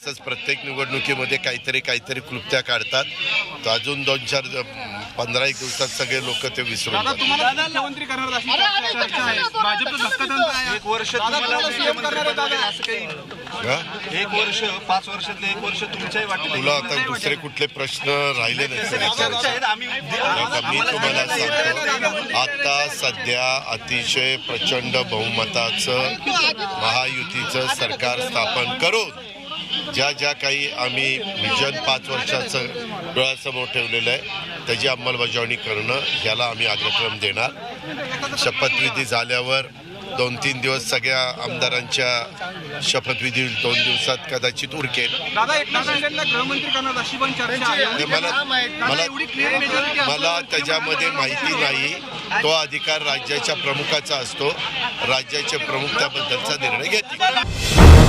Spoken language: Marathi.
तसंच प्रत्येक निवडणुकीमध्ये काहीतरी काहीतरी क्लुप्त्या काढतात. तर अजून दोन चार पंधरा एक दिवसात सगळे लोक ते विसरून जातात. एक वर्ष तुम्हाला मुख्यमंत्री बनवले असं काही हा? एक वर्ष पाच वर्षातले एक वर्ष तुमच्याही वाटेल तुला आता दुसरे कुठले प्रश्न राहिले नाही चर्चा आहेत. आम्ही आता मी तुम्हाला सांगतो. आता सध्या अतिशय प्रचंड बहुमताचं महायुतीचं सरकार स्थापन करून ज्या ज्या काही आम्ही विजन पाच वर्षाचं डोळ्यासमोर ठेवलेलं आहे त्याची अंमलबजावणी करणं ह्याला आम्ही अग्रक्रम देणार. शपथविधी झाल्यावर दोन तीन दिवस सगळ्या आमदारांच्या शपथविधी दोन दिवसात कदाचित उरकेल. मला त्याच्यामध्ये माहिती नाही. तो अधिकार राज्याच्या प्रमुखाचा असतो. राज्याचे प्रमुख त्याबद्दलचा निर्णय घेतील.